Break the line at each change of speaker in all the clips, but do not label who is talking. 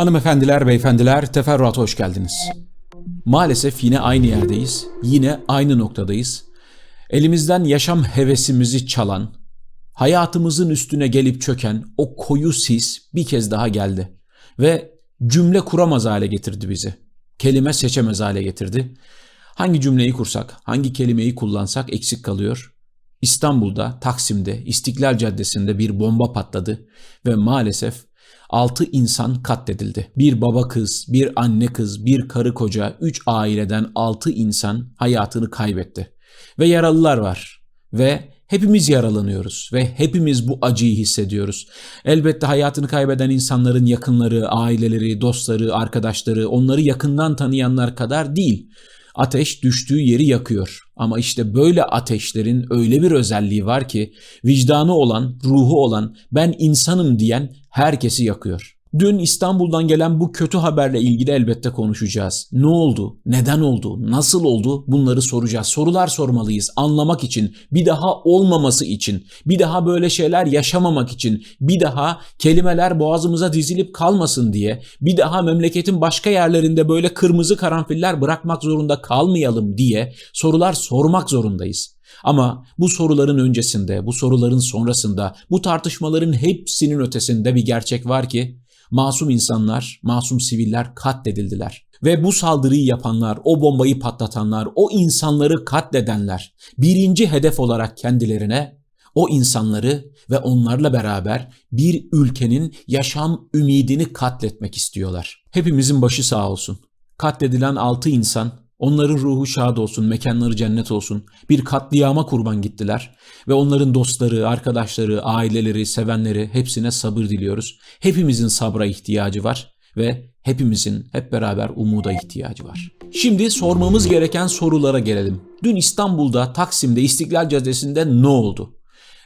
Hanımefendiler, beyefendiler, teferruata hoş geldiniz. Maalesef yine aynı yerdeyiz, yine aynı noktadayız. Elimizden yaşam hevesimizi çalan, hayatımızın üstüne gelip çöken o koyu sis bir kez daha geldi. Ve cümle kuramaz hale getirdi bizi. Kelime seçemez hale getirdi. Hangi cümleyi kursak, hangi kelimeyi kullansak eksik kalıyor. İstanbul'da, Taksim'de, İstiklal Caddesi'nde bir bomba patladı ve maalesef 6 insan katledildi. Bir baba kız, bir anne kız, bir karı koca, 3 aileden 6 insan hayatını kaybetti. Ve yaralılar var. Ve hepimiz yaralanıyoruz ve hepimiz bu acıyı hissediyoruz. Elbette hayatını kaybeden insanların yakınları, aileleri, dostları, arkadaşları, onları yakından tanıyanlar kadar değil. Ateş düştüğü yeri yakıyor. Ama işte böyle ateşlerin öyle bir özelliği var ki vicdanı olan, ruhu olan, ben insanım diyen herkesi yakıyor. Dün İstanbul'dan gelen bu kötü haberle ilgili elbette konuşacağız. Ne oldu? Neden oldu? Nasıl oldu? Bunları soracağız. Sorular sormalıyız. Anlamak için, bir daha olmaması için, bir daha böyle şeyler yaşamamak için, bir daha kelimeler boğazımıza dizilip kalmasın diye, bir daha memleketin başka yerlerinde böyle kırmızı karanfiller bırakmak zorunda kalmayalım diye sorular sormak zorundayız. Ama bu soruların öncesinde, bu soruların sonrasında, bu tartışmaların hepsinin ötesinde bir gerçek var ki masum insanlar, masum siviller katledildiler. Ve bu saldırıyı yapanlar, o bombayı patlatanlar, o insanları katledenler birinci hedef olarak kendilerine o insanları ve onlarla beraber bir ülkenin yaşam ümidini katletmek istiyorlar. Hepimizin başı sağ olsun. Katledilen 6 insan Onların ruhu şad olsun, mekanları cennet olsun. Bir katliama kurban gittiler ve onların dostları, arkadaşları, aileleri, sevenleri hepsine sabır diliyoruz. Hepimizin sabra ihtiyacı var ve hepimizin hep beraber umuda ihtiyacı var. Şimdi sormamız gereken sorulara gelelim. Dün İstanbul'da, Taksim'de, İstiklal Caddesi'nde ne oldu?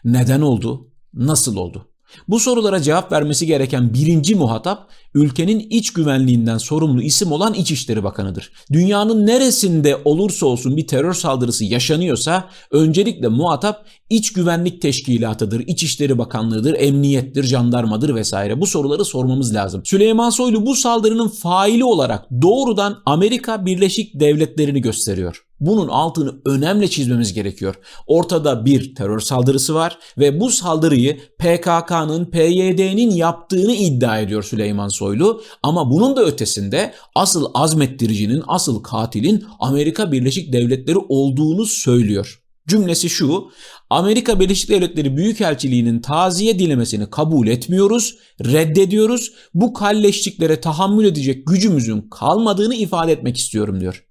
Neden oldu? Nasıl oldu? Bu sorulara cevap vermesi gereken birinci muhatap ülkenin iç güvenliğinden sorumlu isim olan İçişleri Bakanı'dır. Dünyanın neresinde olursa olsun bir terör saldırısı yaşanıyorsa öncelikle muhatap iç güvenlik teşkilatıdır, İçişleri Bakanlığı'dır, emniyettir, jandarmadır vesaire. Bu soruları sormamız lazım. Süleyman Soylu bu saldırının faili olarak doğrudan Amerika Birleşik Devletleri'ni gösteriyor. Bunun altını önemli çizmemiz gerekiyor. Ortada bir terör saldırısı var ve bu saldırıyı PKK'nın, PYD'nin yaptığını iddia ediyor Süleyman Soylu. Ama bunun da ötesinde asıl azmettiricinin, asıl katilin Amerika Birleşik Devletleri olduğunu söylüyor. Cümlesi şu, Amerika Birleşik Devletleri Büyükelçiliği'nin taziye dilemesini kabul etmiyoruz, reddediyoruz. Bu kalleşliklere tahammül edecek gücümüzün kalmadığını ifade etmek istiyorum diyor.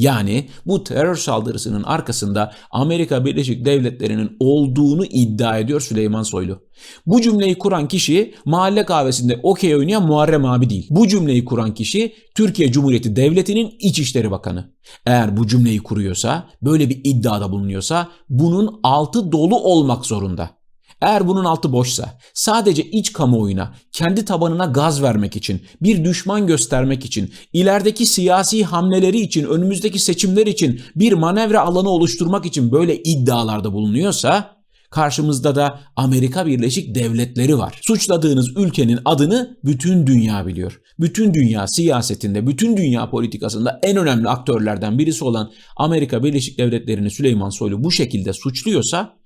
Yani bu terör saldırısının arkasında Amerika Birleşik Devletleri'nin olduğunu iddia ediyor Süleyman Soylu. Bu cümleyi kuran kişi mahalle kahvesinde okey oynayan Muharrem abi değil. Bu cümleyi kuran kişi Türkiye Cumhuriyeti Devleti'nin İçişleri Bakanı. Eğer bu cümleyi kuruyorsa, böyle bir iddiada bulunuyorsa bunun altı dolu olmak zorunda. Eğer bunun altı boşsa, sadece iç kamuoyuna, kendi tabanına gaz vermek için, bir düşman göstermek için, ilerideki siyasi hamleleri için, önümüzdeki seçimler için bir manevra alanı oluşturmak için böyle iddialarda bulunuyorsa, karşımızda da Amerika Birleşik Devletleri var. Suçladığınız ülkenin adını bütün dünya biliyor. Bütün dünya siyasetinde, bütün dünya politikasında en önemli aktörlerden birisi olan Amerika Birleşik Devletleri'ni Süleyman Soylu bu şekilde suçluyorsa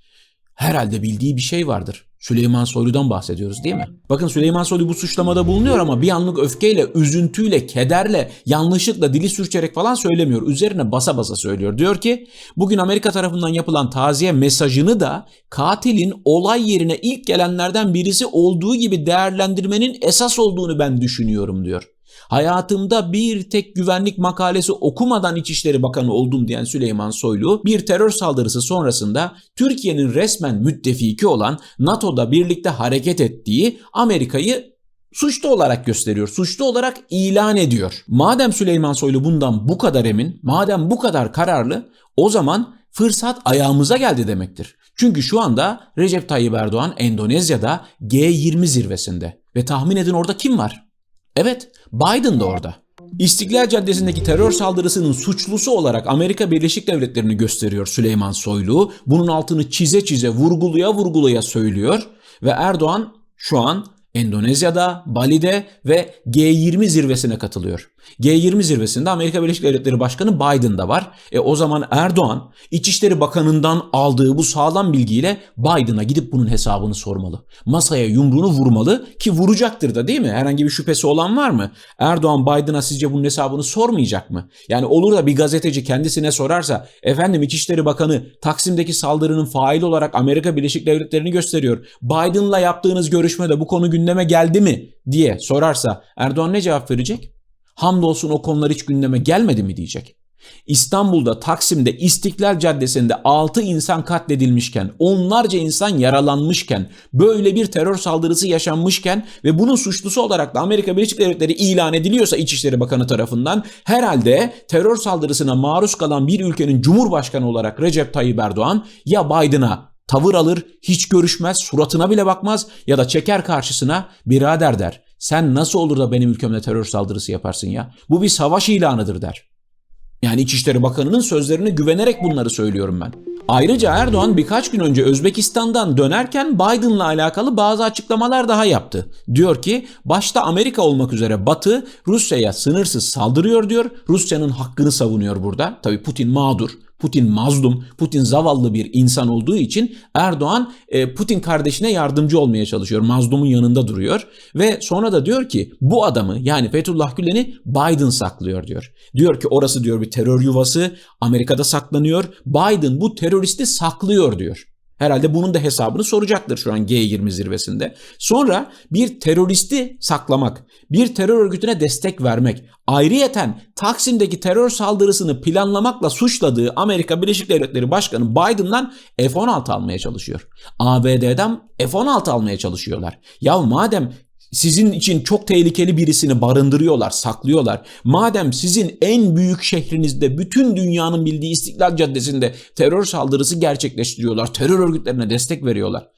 herhalde bildiği bir şey vardır. Süleyman Soylu'dan bahsediyoruz değil mi? Bakın Süleyman Soylu bu suçlamada bulunuyor ama bir anlık öfkeyle, üzüntüyle, kederle, yanlışlıkla dili sürçerek falan söylemiyor. Üzerine basa basa söylüyor. Diyor ki bugün Amerika tarafından yapılan taziye mesajını da katilin olay yerine ilk gelenlerden birisi olduğu gibi değerlendirmenin esas olduğunu ben düşünüyorum diyor. Hayatımda bir tek güvenlik makalesi okumadan İçişleri Bakanı oldum diyen Süleyman Soylu bir terör saldırısı sonrasında Türkiye'nin resmen müttefiki olan NATO'da birlikte hareket ettiği Amerika'yı suçlu olarak gösteriyor, suçlu olarak ilan ediyor. Madem Süleyman Soylu bundan bu kadar emin, madem bu kadar kararlı, o zaman fırsat ayağımıza geldi demektir. Çünkü şu anda Recep Tayyip Erdoğan Endonezya'da G20 zirvesinde ve tahmin edin orada kim var? Evet, Biden da orada. İstiklal Caddesi'ndeki terör saldırısının suçlusu olarak Amerika Birleşik Devletleri'ni gösteriyor Süleyman Soylu. Bunun altını çize çize, vurguluya vurguluya söylüyor ve Erdoğan şu an Endonezya'da, Bali'de ve G20 zirvesine katılıyor. G20 zirvesinde Amerika Birleşik Devletleri Başkanı Biden da var. E o zaman Erdoğan İçişleri Bakanı'ndan aldığı bu sağlam bilgiyle Biden'a gidip bunun hesabını sormalı. Masaya yumruğunu vurmalı ki vuracaktır da değil mi? Herhangi bir şüphesi olan var mı? Erdoğan Biden'a sizce bunun hesabını sormayacak mı? Yani olur da bir gazeteci kendisine sorarsa efendim İçişleri Bakanı Taksim'deki saldırının faili olarak Amerika Birleşik Devletleri'ni gösteriyor. Biden'la yaptığınız görüşmede bu konu gündeme geldi mi diye sorarsa Erdoğan ne cevap verecek? Hamdolsun o konular hiç gündeme gelmedi mi diyecek. İstanbul'da Taksim'de İstiklal Caddesi'nde 6 insan katledilmişken, onlarca insan yaralanmışken, böyle bir terör saldırısı yaşanmışken ve bunun suçlusu olarak da Amerika Birleşik Devletleri ilan ediliyorsa İçişleri Bakanı tarafından herhalde terör saldırısına maruz kalan bir ülkenin Cumhurbaşkanı olarak Recep Tayyip Erdoğan ya Biden'a tavır alır, hiç görüşmez, suratına bile bakmaz ya da çeker karşısına birader der. Sen nasıl olur da benim ülkemde terör saldırısı yaparsın ya? Bu bir savaş ilanıdır der. Yani İçişleri Bakanı'nın sözlerine güvenerek bunları söylüyorum ben. Ayrıca Erdoğan birkaç gün önce Özbekistan'dan dönerken Biden'la alakalı bazı açıklamalar daha yaptı. Diyor ki başta Amerika olmak üzere Batı Rusya'ya sınırsız saldırıyor diyor. Rusya'nın hakkını savunuyor burada. Tabii Putin mağdur. Putin mazlum, Putin zavallı bir insan olduğu için Erdoğan e, Putin kardeşine yardımcı olmaya çalışıyor. Mazlumun yanında duruyor ve sonra da diyor ki bu adamı yani Fethullah Gülen'i Biden saklıyor diyor. Diyor ki orası diyor bir terör yuvası Amerika'da saklanıyor. Biden bu teröristi saklıyor diyor. Herhalde bunun da hesabını soracaktır şu an G20 zirvesinde. Sonra bir teröristi saklamak, bir terör örgütüne destek vermek, ayrıyeten Taksim'deki terör saldırısını planlamakla suçladığı Amerika Birleşik Devletleri Başkanı Biden'dan F-16 almaya çalışıyor. ABD'den F-16 almaya çalışıyorlar. Ya madem sizin için çok tehlikeli birisini barındırıyorlar, saklıyorlar. Madem sizin en büyük şehrinizde bütün dünyanın bildiği İstiklal Caddesi'nde terör saldırısı gerçekleştiriyorlar, terör örgütlerine destek veriyorlar.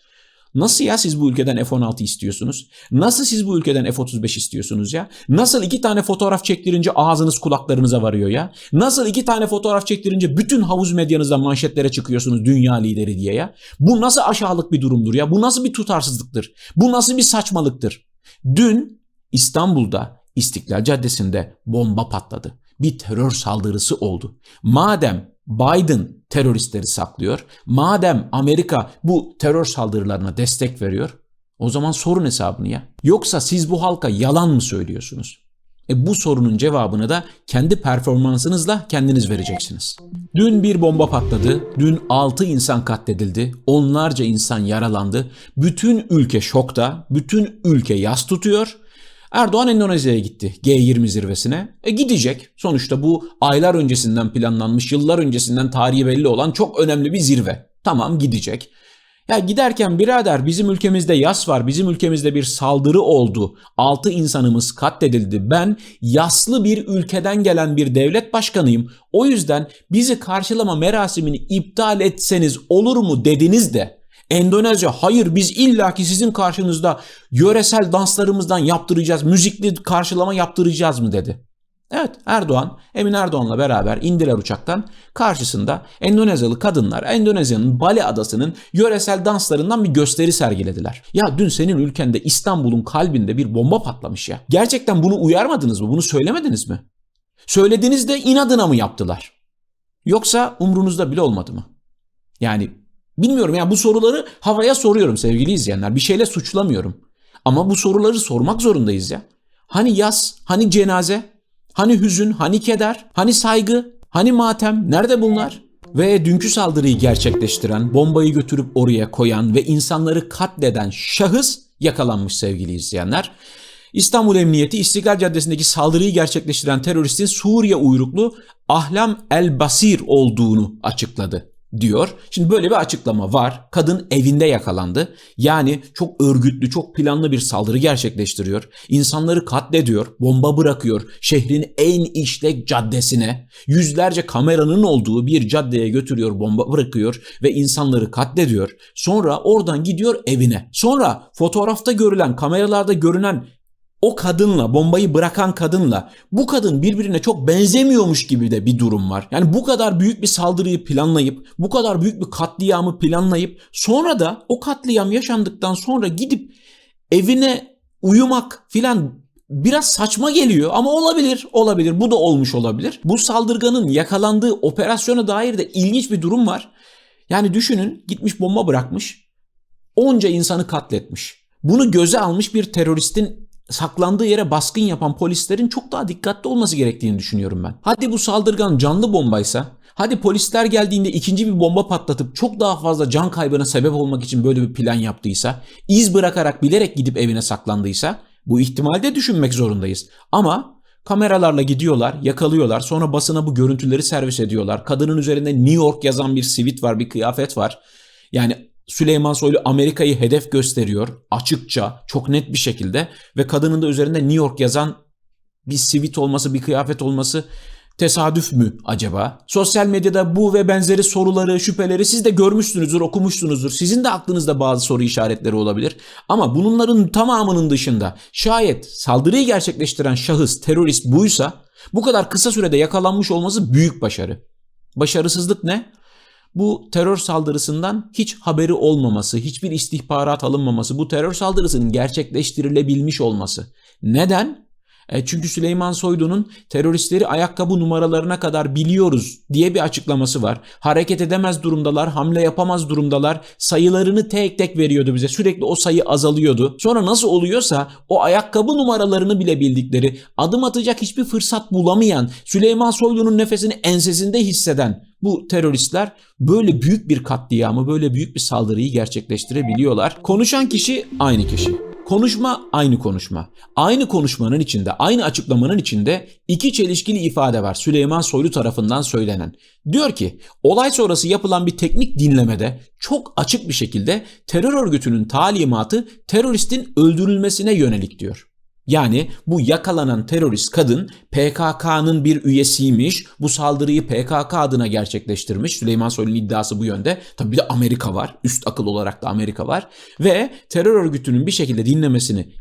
Nasıl ya siz bu ülkeden F-16 istiyorsunuz? Nasıl siz bu ülkeden F-35 istiyorsunuz ya? Nasıl iki tane fotoğraf çektirince ağzınız kulaklarınıza varıyor ya? Nasıl iki tane fotoğraf çektirince bütün havuz medyanızda manşetlere çıkıyorsunuz dünya lideri diye ya? Bu nasıl aşağılık bir durumdur ya? Bu nasıl bir tutarsızlıktır? Bu nasıl bir saçmalıktır? Dün İstanbul'da İstiklal Caddesi'nde bomba patladı. Bir terör saldırısı oldu. Madem Biden teröristleri saklıyor, madem Amerika bu terör saldırılarına destek veriyor, o zaman sorun hesabını ya. Yoksa siz bu halka yalan mı söylüyorsunuz? E bu sorunun cevabını da kendi performansınızla kendiniz vereceksiniz. Dün bir bomba patladı, dün 6 insan katledildi, onlarca insan yaralandı. Bütün ülke şokta, bütün ülke yas tutuyor. Erdoğan Endonezya'ya gitti G20 zirvesine. E gidecek. Sonuçta bu aylar öncesinden planlanmış, yıllar öncesinden tarihi belli olan çok önemli bir zirve. Tamam gidecek. Ya giderken birader bizim ülkemizde yas var, bizim ülkemizde bir saldırı oldu. Altı insanımız katledildi. Ben yaslı bir ülkeden gelen bir devlet başkanıyım. O yüzden bizi karşılama merasimini iptal etseniz olur mu dediniz de Endonezya hayır biz illaki sizin karşınızda yöresel danslarımızdan yaptıracağız, müzikli karşılama yaptıracağız mı dedi. Evet Erdoğan, Emin Erdoğan'la beraber indiler uçaktan. Karşısında Endonezyalı kadınlar Endonezya'nın Bali adasının yöresel danslarından bir gösteri sergilediler. Ya dün senin ülkende İstanbul'un kalbinde bir bomba patlamış ya. Gerçekten bunu uyarmadınız mı? Bunu söylemediniz mi? Söylediğinizde inadına mı yaptılar? Yoksa umrunuzda bile olmadı mı? Yani bilmiyorum ya bu soruları havaya soruyorum sevgili izleyenler. Bir şeyle suçlamıyorum. Ama bu soruları sormak zorundayız ya. Hani yaz, hani cenaze, Hani hüzün, hani keder, hani saygı, hani matem, nerede bunlar? Ve dünkü saldırıyı gerçekleştiren, bombayı götürüp oraya koyan ve insanları katleden şahıs yakalanmış sevgili izleyenler. İstanbul Emniyeti İstiklal Caddesi'ndeki saldırıyı gerçekleştiren teröristin Suriye uyruklu Ahlam El Basir olduğunu açıkladı diyor. Şimdi böyle bir açıklama var. Kadın evinde yakalandı. Yani çok örgütlü, çok planlı bir saldırı gerçekleştiriyor. İnsanları katlediyor, bomba bırakıyor. Şehrin en işlek caddesine, yüzlerce kameranın olduğu bir caddeye götürüyor, bomba bırakıyor ve insanları katlediyor. Sonra oradan gidiyor evine. Sonra fotoğrafta görülen, kameralarda görünen o kadınla bombayı bırakan kadınla bu kadın birbirine çok benzemiyormuş gibi de bir durum var. Yani bu kadar büyük bir saldırıyı planlayıp bu kadar büyük bir katliamı planlayıp sonra da o katliam yaşandıktan sonra gidip evine uyumak filan biraz saçma geliyor ama olabilir, olabilir. Bu da olmuş olabilir. Bu saldırganın yakalandığı operasyona dair de ilginç bir durum var. Yani düşünün gitmiş bomba bırakmış. Onca insanı katletmiş. Bunu göze almış bir teröristin saklandığı yere baskın yapan polislerin çok daha dikkatli olması gerektiğini düşünüyorum ben. Hadi bu saldırgan canlı bombaysa, hadi polisler geldiğinde ikinci bir bomba patlatıp çok daha fazla can kaybına sebep olmak için böyle bir plan yaptıysa, iz bırakarak bilerek gidip evine saklandıysa bu ihtimalde düşünmek zorundayız. Ama kameralarla gidiyorlar, yakalıyorlar. Sonra basına bu görüntüleri servis ediyorlar. Kadının üzerinde New York yazan bir sivit var, bir kıyafet var. Yani Süleyman Soylu Amerika'yı hedef gösteriyor açıkça, çok net bir şekilde ve kadının da üzerinde New York yazan bir sivit olması, bir kıyafet olması tesadüf mü acaba? Sosyal medyada bu ve benzeri soruları, şüpheleri siz de görmüşsünüzdür, okumuşsunuzdur. Sizin de aklınızda bazı soru işaretleri olabilir. Ama bunların tamamının dışında şayet saldırıyı gerçekleştiren şahıs terörist buysa bu kadar kısa sürede yakalanmış olması büyük başarı. Başarısızlık ne? Bu terör saldırısından hiç haberi olmaması, hiçbir istihbarat alınmaması, bu terör saldırısının gerçekleştirilebilmiş olması. Neden? E çünkü Süleyman Soylu'nun teröristleri ayakkabı numaralarına kadar biliyoruz diye bir açıklaması var. Hareket edemez durumdalar, hamle yapamaz durumdalar. Sayılarını tek tek veriyordu bize. Sürekli o sayı azalıyordu. Sonra nasıl oluyorsa o ayakkabı numaralarını bile bildikleri, adım atacak hiçbir fırsat bulamayan, Süleyman Soylu'nun nefesini ensesinde hisseden bu teröristler böyle büyük bir katliamı, böyle büyük bir saldırıyı gerçekleştirebiliyorlar. Konuşan kişi aynı kişi. Konuşma aynı konuşma. Aynı konuşmanın içinde, aynı açıklamanın içinde iki çelişkili ifade var Süleyman Soylu tarafından söylenen. Diyor ki olay sonrası yapılan bir teknik dinlemede çok açık bir şekilde terör örgütünün talimatı teröristin öldürülmesine yönelik diyor. Yani bu yakalanan terörist kadın PKK'nın bir üyesiymiş. Bu saldırıyı PKK adına gerçekleştirmiş. Süleyman Soylu'nun iddiası bu yönde. Tabii bir de Amerika var. Üst akıl olarak da Amerika var. Ve terör örgütünün bir şekilde dinlemesini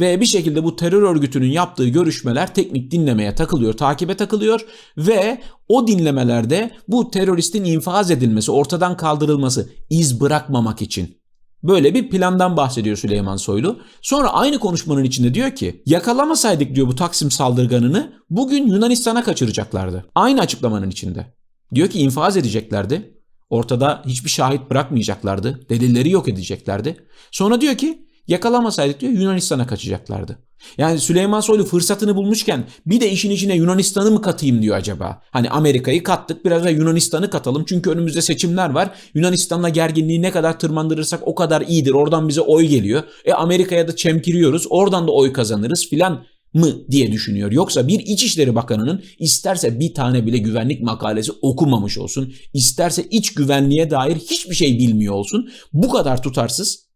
ve bir şekilde bu terör örgütünün yaptığı görüşmeler teknik dinlemeye takılıyor, takibe takılıyor ve o dinlemelerde bu teröristin infaz edilmesi, ortadan kaldırılması, iz bırakmamak için Böyle bir plandan bahsediyor Süleyman Soylu. Sonra aynı konuşmanın içinde diyor ki yakalamasaydık diyor bu Taksim saldırganını bugün Yunanistan'a kaçıracaklardı. Aynı açıklamanın içinde. Diyor ki infaz edeceklerdi. Ortada hiçbir şahit bırakmayacaklardı. Delilleri yok edeceklerdi. Sonra diyor ki yakalamasaydık diyor Yunanistan'a kaçacaklardı. Yani Süleyman Soylu fırsatını bulmuşken bir de işin içine Yunanistan'ı mı katayım diyor acaba? Hani Amerika'yı kattık biraz da Yunanistan'ı katalım çünkü önümüzde seçimler var. Yunanistan'la gerginliği ne kadar tırmandırırsak o kadar iyidir. Oradan bize oy geliyor. E Amerika'ya da çemkiriyoruz. Oradan da oy kazanırız filan mı diye düşünüyor. Yoksa bir İçişleri Bakanı'nın isterse bir tane bile güvenlik makalesi okumamış olsun, isterse iç güvenliğe dair hiçbir şey bilmiyor olsun. Bu kadar tutarsız,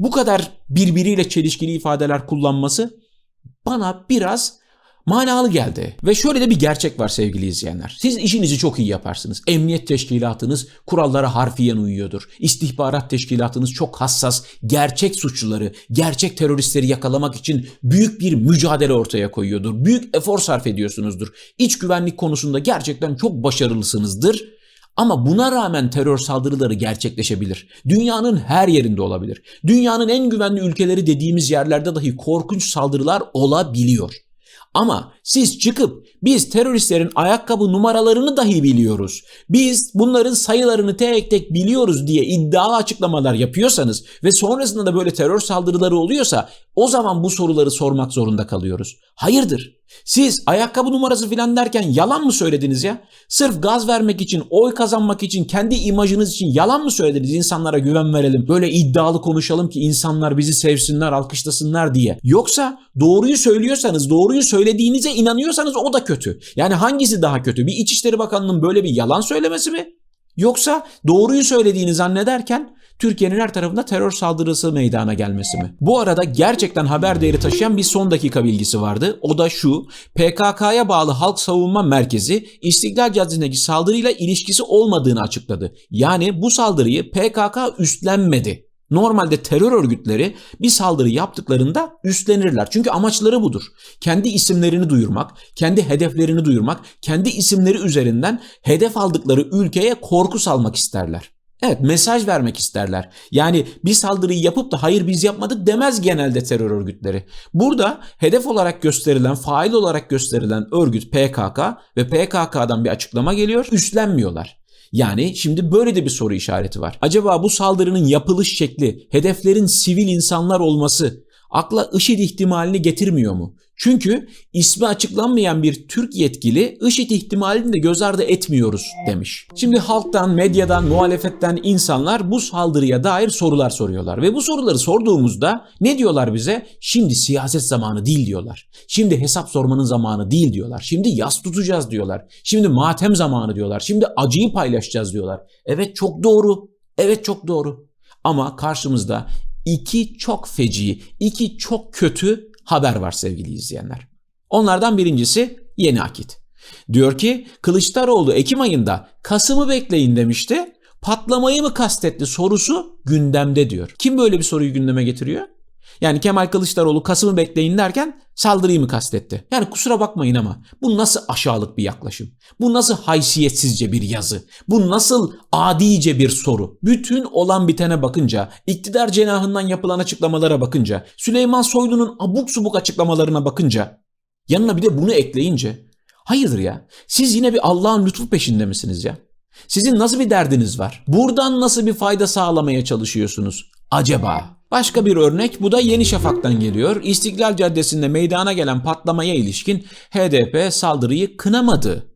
bu kadar birbiriyle çelişkili ifadeler kullanması bana biraz manalı geldi. Ve şöyle de bir gerçek var sevgili izleyenler. Siz işinizi çok iyi yaparsınız. Emniyet teşkilatınız kurallara harfiyen uyuyordur. İstihbarat teşkilatınız çok hassas, gerçek suçluları, gerçek teröristleri yakalamak için büyük bir mücadele ortaya koyuyordur. Büyük efor sarf ediyorsunuzdur. İç güvenlik konusunda gerçekten çok başarılısınızdır. Ama buna rağmen terör saldırıları gerçekleşebilir. Dünyanın her yerinde olabilir. Dünyanın en güvenli ülkeleri dediğimiz yerlerde dahi korkunç saldırılar olabiliyor. Ama siz çıkıp biz teröristlerin ayakkabı numaralarını dahi biliyoruz. Biz bunların sayılarını tek tek biliyoruz diye iddia açıklamalar yapıyorsanız ve sonrasında da böyle terör saldırıları oluyorsa o zaman bu soruları sormak zorunda kalıyoruz. Hayırdır? Siz ayakkabı numarası filan derken yalan mı söylediniz ya? Sırf gaz vermek için, oy kazanmak için, kendi imajınız için yalan mı söylediniz? İnsanlara güven verelim, böyle iddialı konuşalım ki insanlar bizi sevsinler, alkışlasınlar diye. Yoksa doğruyu söylüyorsanız, doğruyu söylediğinize inanıyorsanız o da kötü. Yani hangisi daha kötü? Bir İçişleri Bakanı'nın böyle bir yalan söylemesi mi? Yoksa doğruyu söylediğini zannederken Türkiye'nin her tarafında terör saldırısı meydana gelmesi mi? Bu arada gerçekten haber değeri taşıyan bir son dakika bilgisi vardı. O da şu. PKK'ya bağlı Halk Savunma Merkezi İstiklal Caddesi'ndeki saldırıyla ilişkisi olmadığını açıkladı. Yani bu saldırıyı PKK üstlenmedi. Normalde terör örgütleri bir saldırı yaptıklarında üstlenirler. Çünkü amaçları budur. Kendi isimlerini duyurmak, kendi hedeflerini duyurmak, kendi isimleri üzerinden hedef aldıkları ülkeye korku salmak isterler. Evet mesaj vermek isterler. Yani bir saldırıyı yapıp da hayır biz yapmadık demez genelde terör örgütleri. Burada hedef olarak gösterilen, fail olarak gösterilen örgüt PKK ve PKK'dan bir açıklama geliyor. Üstlenmiyorlar. Yani şimdi böyle de bir soru işareti var. Acaba bu saldırının yapılış şekli, hedeflerin sivil insanlar olması akla IŞİD ihtimalini getirmiyor mu? Çünkü ismi açıklanmayan bir Türk yetkili IŞİD ihtimalini de göz ardı etmiyoruz demiş. Şimdi halktan, medyadan, muhalefetten insanlar bu saldırıya dair sorular soruyorlar. Ve bu soruları sorduğumuzda ne diyorlar bize? Şimdi siyaset zamanı değil diyorlar. Şimdi hesap sormanın zamanı değil diyorlar. Şimdi yas tutacağız diyorlar. Şimdi matem zamanı diyorlar. Şimdi acıyı paylaşacağız diyorlar. Evet çok doğru. Evet çok doğru. Ama karşımızda iki çok feci, iki çok kötü haber var sevgili izleyenler. Onlardan birincisi Yeni Akit. Diyor ki Kılıçdaroğlu Ekim ayında Kasım'ı bekleyin demişti. Patlamayı mı kastetti sorusu gündemde diyor. Kim böyle bir soruyu gündeme getiriyor? Yani Kemal Kılıçdaroğlu Kasım'ı bekleyin derken saldırıyı mı kastetti? Yani kusura bakmayın ama bu nasıl aşağılık bir yaklaşım? Bu nasıl haysiyetsizce bir yazı? Bu nasıl adice bir soru? Bütün olan bitene bakınca, iktidar cenahından yapılan açıklamalara bakınca, Süleyman Soylu'nun abuk subuk açıklamalarına bakınca, yanına bir de bunu ekleyince, hayırdır ya? Siz yine bir Allah'ın lütfu peşinde misiniz ya? Sizin nasıl bir derdiniz var? Buradan nasıl bir fayda sağlamaya çalışıyorsunuz? Acaba? Başka bir örnek bu da Yeni Şafak'tan geliyor. İstiklal Caddesi'nde meydana gelen patlamaya ilişkin HDP saldırıyı kınamadı.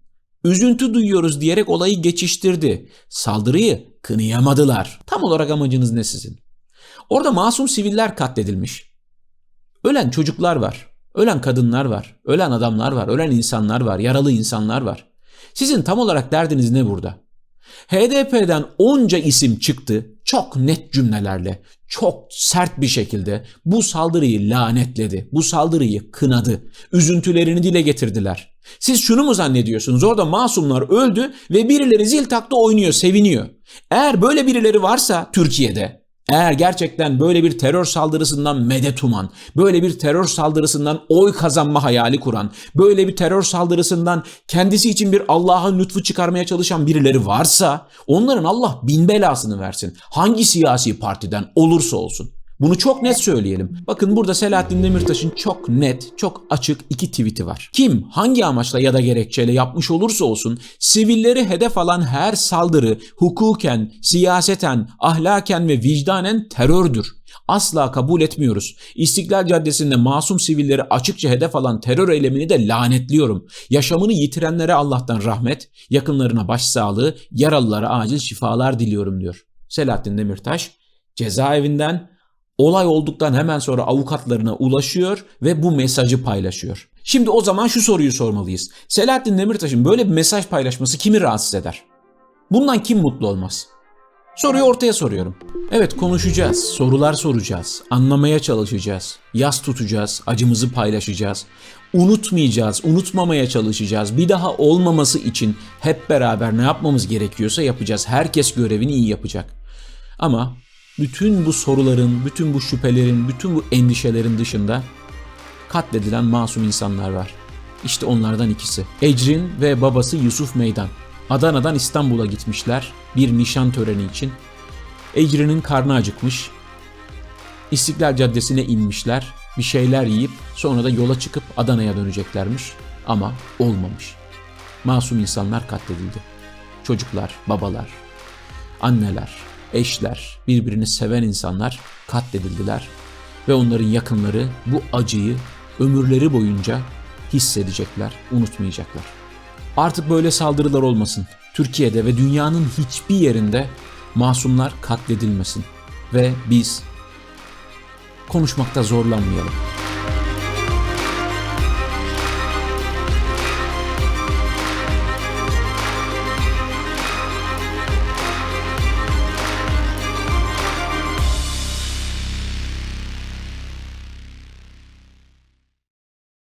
Üzüntü duyuyoruz diyerek olayı geçiştirdi. Saldırıyı kınayamadılar. Tam olarak amacınız ne sizin? Orada masum siviller katledilmiş. Ölen çocuklar var. Ölen kadınlar var. Ölen adamlar var. Ölen insanlar var. Yaralı insanlar var. Sizin tam olarak derdiniz ne burada? HDP'den onca isim çıktı çok net cümlelerle, çok sert bir şekilde bu saldırıyı lanetledi, bu saldırıyı kınadı, üzüntülerini dile getirdiler. Siz şunu mu zannediyorsunuz? Orada masumlar öldü ve birileri zil taktı oynuyor, seviniyor. Eğer böyle birileri varsa Türkiye'de eğer gerçekten böyle bir terör saldırısından medet uman, böyle bir terör saldırısından oy kazanma hayali kuran, böyle bir terör saldırısından kendisi için bir Allah'ın lütfu çıkarmaya çalışan birileri varsa onların Allah bin belasını versin. Hangi siyasi partiden olursa olsun. Bunu çok net söyleyelim. Bakın burada Selahattin Demirtaş'ın çok net, çok açık iki tweet'i var. Kim hangi amaçla ya da gerekçeyle yapmış olursa olsun sivilleri hedef alan her saldırı hukuken, siyaseten, ahlaken ve vicdanen terördür. Asla kabul etmiyoruz. İstiklal Caddesi'nde masum sivilleri açıkça hedef alan terör eylemini de lanetliyorum. Yaşamını yitirenlere Allah'tan rahmet, yakınlarına başsağlığı, yaralılara acil şifalar diliyorum diyor. Selahattin Demirtaş cezaevinden olay olduktan hemen sonra avukatlarına ulaşıyor ve bu mesajı paylaşıyor. Şimdi o zaman şu soruyu sormalıyız. Selahattin Demirtaş'ın böyle bir mesaj paylaşması kimi rahatsız eder? Bundan kim mutlu olmaz? Soruyu ortaya soruyorum. Evet konuşacağız, sorular soracağız, anlamaya çalışacağız, yas tutacağız, acımızı paylaşacağız. Unutmayacağız, unutmamaya çalışacağız. Bir daha olmaması için hep beraber ne yapmamız gerekiyorsa yapacağız. Herkes görevini iyi yapacak. Ama bütün bu soruların, bütün bu şüphelerin, bütün bu endişelerin dışında katledilen masum insanlar var. İşte onlardan ikisi. Ecrin ve babası Yusuf Meydan. Adana'dan İstanbul'a gitmişler bir nişan töreni için. Ecrin'in karnı acıkmış. İstiklal Caddesi'ne inmişler. Bir şeyler yiyip sonra da yola çıkıp Adana'ya döneceklermiş. Ama olmamış. Masum insanlar katledildi. Çocuklar, babalar, anneler, eşler, birbirini seven insanlar katledildiler ve onların yakınları bu acıyı ömürleri boyunca hissedecekler, unutmayacaklar. Artık böyle saldırılar olmasın. Türkiye'de ve dünyanın hiçbir yerinde masumlar katledilmesin ve biz konuşmakta zorlanmayalım.